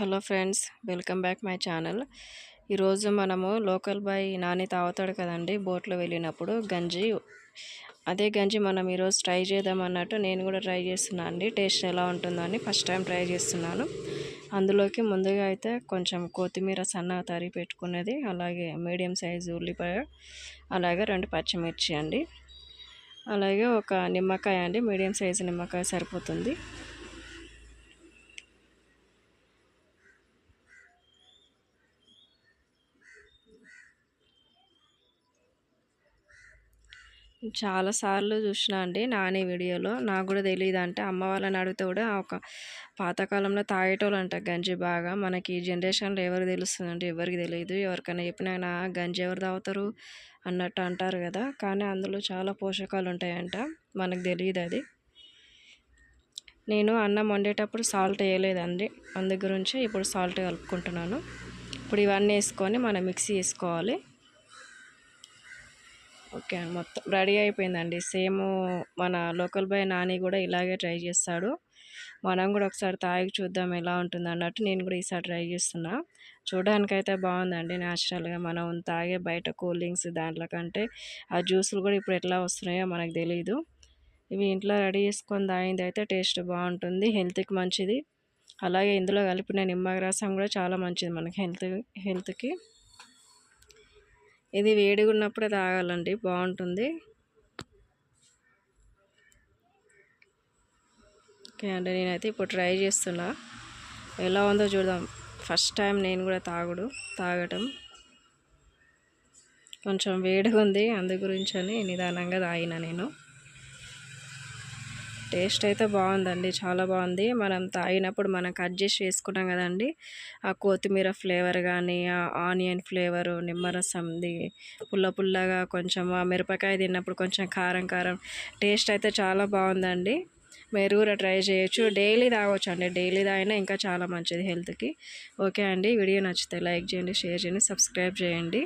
Hello friends welcome back my channel. ఈరోజు మనము local boy Nani తాగుతాడు కదండి బోట్లో వెళ్ళినప్పుడు గంజి. అదే గంజి మనం ఈరోజు ట్రై చేద్దాం అన్నట్టు నేను కూడా ట్రై చేస్తున్నాను అండి. టేస్ట్ ఎలా ఉంటుందో అని ఫస్ట్ టైం ట్రై చేస్తున్నాను. అందులోకి ముందుగా అయితే కొంచెం కొత్తిమీర సన్నగా తరిగి పెట్టుకున్నది అలాగే మీడియం సైజు ఉల్లిపాయ అలాగే రెండు పచ్చిమిర్చి అండి. అలాగే ఒక నిమ్మకాయ అండి మీడియం సైజు నిమ్మకాయ సరిపోతుంది. చాలా సార్లు చూసిన అండి నాని వీడియోలో. నాకు కూడా తెలియదు అంటే అమ్మ వాళ్ళని అడిగితే కూడా ఒక పాతకాలంలో తాగేటోళ్ళు అంట గంజి బాగా. మనకి ఈ జనరేషన్లో ఎవరు తెలుస్తుందంటే ఎవరికి తెలియదు ఎవరికైనా చెప్పినా నా గంజి ఎవరు తాగుతారు అన్నట్టు అంటారు కదా. కానీ అందులో చాలా పోషకాలు ఉంటాయంట. మనకు తెలియదు అది. నేను అన్నం వండేటప్పుడు సాల్ట్ వేయలేదండి. అందు గురించి ఇప్పుడు సాల్ట్ కలుపుకుంటున్నాను. ఇప్పుడు ఇవన్నీ వేసుకొని మనం మిక్సీ వేసుకోవాలి. ఓకే మొత్తం రెడీ అయిపోయిందండి. సేమ్ మన లోకల్ బాయ్ నాని కూడా ఇలాగే ట్రై చేస్తాడు. మనం కూడా ఒకసారి తాగి చూద్దాం ఎలా ఉంటుంది అన్నట్టు నేను కూడా ఈసారి ట్రై చేస్తున్నా. చూడడానికైతే బాగుందండి న్యాచురల్గా. మనం తాగే బయట కూల్ డ్రింక్స్ దాంట్లో కంటే ఆ జ్యూసులు కూడా ఇప్పుడు ఎట్లా వస్తున్నాయో మనకు తెలియదు ఇవి ఇంట్లో రెడీ చేసుకొని తాగింది అయితే టేస్ట్ బాగుంటుంది. హెల్త్కి మంచిది. అలాగే ఇందులో కలిపిన నిమ్మరసం కూడా చాలా మంచిది మనకి హెల్త్ హెల్త్కి. ఇది వేడిగా ఉన్నప్పుడే తాగాలండి బాగుంటుంది. ఓకే అండి నేనైతే ఇప్పుడు ట్రై చేస్తున్నా. ఎలా ఉందో చూద్దాం. ఫస్ట్ టైం నేను కూడా తాగుడు తాగటం. కొంచెం వేడిగా ఉంది అందు గురించి అని నిదానంగా తాగిన నేను. టేస్ట్ అయితే బాగుందండి చాలా బాగుంది. మనం తాగినప్పుడు మనం కట్ చేసి వేసుకున్నాం కదండి ఆ కొత్తిమీర ఫ్లేవర్ కానీ ఆ ఆనియన్ ఫ్లేవరు నిమ్మరసంది పుల్ల పుల్లగా కొంచెం ఆ మిరపకాయ తిన్నప్పుడు కొంచెం కారం కారం టేస్ట్ అయితే చాలా బాగుందండి. మీరు కూడా ట్రై చేయొచ్చు. డైలీ తాగొచ్చు అండి డైలీ తాగినా ఇంకా చాలా మంచిది హెల్త్కి. ఓకే అండి వీడియో నచ్చితే లైక్ చేయండి షేర్ చేయండి సబ్స్క్రైబ్ చేయండి.